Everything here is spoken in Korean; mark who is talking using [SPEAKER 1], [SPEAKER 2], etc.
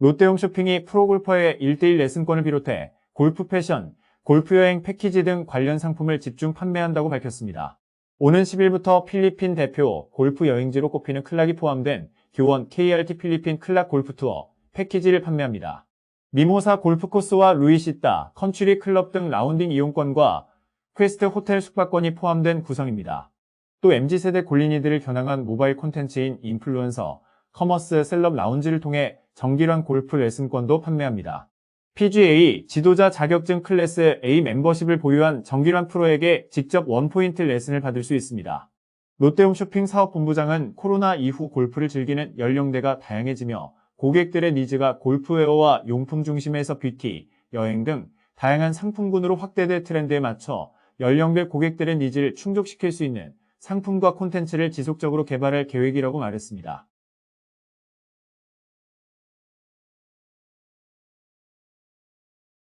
[SPEAKER 1] 롯데홈 쇼핑이 프로골퍼의 1대1 레슨권을 비롯해 골프 패션, 골프 여행 패키지 등 관련 상품을 집중 판매한다고 밝혔습니다. 오는 10일부터 필리핀 대표 골프 여행지로 꼽히는 클락이 포함된 교원 KRT 필리핀 클락 골프 투어 패키지를 판매합니다. 미모사 골프 코스와 루이시따, 컨츄리 클럽 등 라운딩 이용권과 퀘스트 호텔 숙박권이 포함된 구성입니다. 또 MZ세대 골린이들을 겨냥한 모바일 콘텐츠인 인플루언서, 커머스 셀럽 라운지를 통해 정기란 골프 레슨권도 판매합니다. PGA 지도자 자격증 클래스 A 멤버십을 보유한 정기란 프로에게 직접 원포인트 레슨을 받을 수 있습니다. 롯데홈 쇼핑 사업본부장은 코로나 이후 골프를 즐기는 연령대가 다양해지며 고객들의 니즈가 골프웨어와 용품 중심에서 뷰티, 여행 등 다양한 상품군으로 확대될 트렌드에 맞춰 연령별 고객들의 니즈를 충족시킬 수 있는 상품과 콘텐츠를 지속적으로 개발할 계획이라고 말했습니다.